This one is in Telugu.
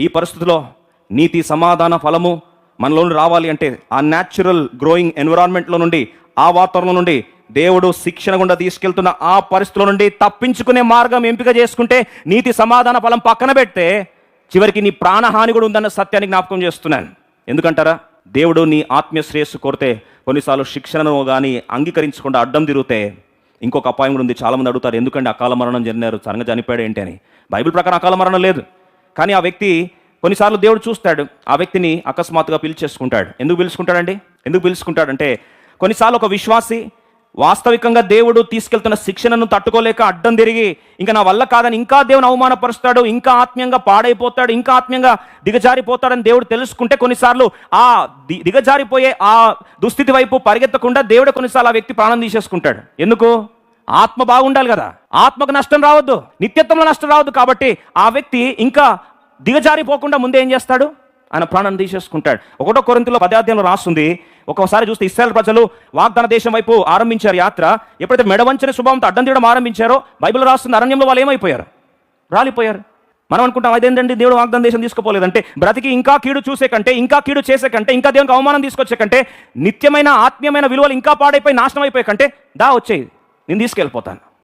ఈ పరిస్థితిలో నీతి సమాధాన ఫలము మనలోని రావాలి అంటే ఆ న్యాచురల్ గ్రోయింగ్ ఎన్విరాన్మెంట్లో నుండి ఆ వాతావరణం నుండి దేవుడు శిక్షణ గుండా తీసుకెళ్తున్న ఆ పరిస్థితుల నుండి తప్పించుకునే మార్గం ఎంపిక చేసుకుంటే నీతి సమాధాన ఫలం పక్కన పెడితే చివరికి నీ ప్రాణహాని కూడా ఉందన్న సత్యాన్ని జ్ఞాపకం చేస్తున్నాను. ఎందుకంటారా? దేవుడు నీ ఆత్మీయ శ్రేయస్సు కోరితే కొన్నిసార్లు శిక్షణను కానీ అంగీకరించకుండా అడ్డం తిరిగితే ఇంకొక అపాయం కూడా ఉంది. చాలామంది అడుగుతారు ఎందుకంటే అకాల మరణం జరిగినారు? సరంగా చనిపోయాడు ఏంటి అని. బైబిల్ ప్రకారం అకాల మరణం లేదు. కానీ ఆ వ్యక్తి కొన్నిసార్లు దేవుడు చూస్తాడు. ఆ వ్యక్తిని అకస్మాత్తుగా పిలిచేసుకుంటాడు. ఎందుకు పిలుచుకుంటాడండి? ఎందుకు పిలుచుకుంటాడంటే కొన్నిసార్లు ఒక విశ్వాసి వాస్తవికంగా దేవుడు తీసుకెళ్తున్న శిక్షణను తట్టుకోలేక అడ్డం తిరిగి ఇంకా నా వల్ల కాదని ఇంకా దేవుని అవమానపరుస్తాడు ఇంకా ఆత్మీయంగా పాడైపోతాడు ఇంకా ఆత్మీయంగా దిగజారిపోతాడని దేవుడు తెలుసుకుంటే కొన్నిసార్లు ఆ ది- దిగజారిపోయే ఆ దుస్థితి వైపు పరిగెత్తకుండా దేవుడు కొన్నిసార్లు ఆ వ్యక్తి ప్రాణం తీసేసుకుంటాడు. ఎందుకు? ఆత్మ బాగుండాలి కదా. ఆత్మకు నష్టం రావద్దు. నిత్యత్వంలో నష్టం రావద్దు కాబట్టి ఆ వ్యక్తి ఇంకా దిగజారిపోకుండా ముందే ఏం చేస్తాడు? ఆయన ప్రాణం తీసేసుకుంటాడు. ఒకటో కొరింతలో పదార్థంలో రాస్తుంది. ఒకసారి చూస్తే ఇస్రాయల్ ప్రజలు వాగ్దాన దేశం వైపు ఆరంభించారు యాత్ర. ఎప్పుడైతే మెడవంచని స్వభావంతో అడ్డం తీయడం ఆరంభించారో బైబిల్ రాస్తుంది అరణ్యంలో వాళ్ళు ఏమైపోయారు? రాలిపోయారు. మనం అనుకుంటాం అదేంటండి దేవుడు వాగ్దాన దేశం తీసుకుపోలేదంటే బ్రతికి ఇంకా కీడు చూసే కంటే ఇంకా కీడు చేసే కంటే ఇంకా దేవునికి అవమానం తీసుకొచ్చే కంటే నిత్యమైన ఆత్మీయమైన విలువలు ఇంకా పాడైపోయి నాశనం అయిపోయే కంటే దా వచ్చేది నేను తీసుకెళ్ళిపోతాను.